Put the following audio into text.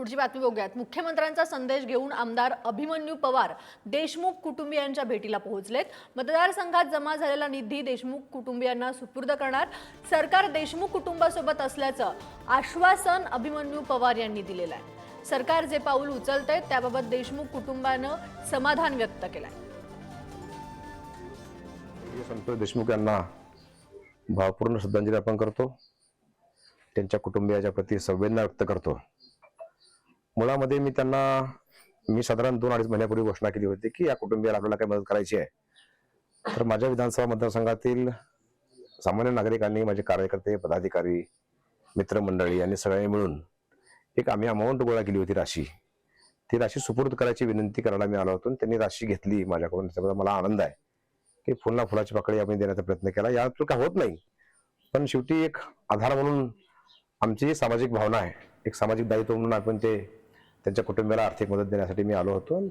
पुढची बातमी बघूयात. मुख्यमंत्र्यांचा संदेश घेऊन आमदार अभिमन्यू पवार देशमुख कुटुंबियांच्या भेटीला पोहोचलेत. मतदारसंघात जमा झालेला निधी देशमुख कुटुंबियांना सुपूर्द करणार. सरकार देशमुख कुटुंबासोबत असल्याचं आश्वासन अभिमन्यू पवार यांनी दिलेलं आहे. सरकार जे पाऊल उचलतंय त्याबाबत देशमुख कुटुंबानं समाधान व्यक्त केलंय. संतोष देशमुख यांना भावपूर्ण श्रद्धांजली अर्पण करतो. त्यांच्या कुटुंबियाच्या प्रती संवेदना व्यक्त करतो. मुळामध्ये मी त्यांना मी साधारण दोन अडीच महिन्यापूर्वी घोषणा केली होती की या कुटुंबियाला आपल्याला काही मदत करायची आहे. तर माझ्या विधानसभा मतदारसंघातील सामान्य नागरिकांनी माझे कार्यकर्ते पदाधिकारी मित्रमंडळी यांनी सगळ्यांनी मिळून एक आम्ही अमाऊंट गोळा केली होती राशी. ती राशी सुपूर्द करायची विनंती करायला मी आलो होतो त्यांनी राशी घेतली माझ्याकडून. त्याच्याबद्दल मला आनंद आहे की फुलना फुलाची पाकळी आपण देण्याचा प्रयत्न केला. यात काय होत नाही. पण शेवटी एक आधार म्हणून आमची सामाजिक भावना आहे. एक सामाजिक दायित्व म्हणून आपण ते त्यांच्या कुटुंबियाला आर्थिक मदत देण्यासाठी मी आलो होतो.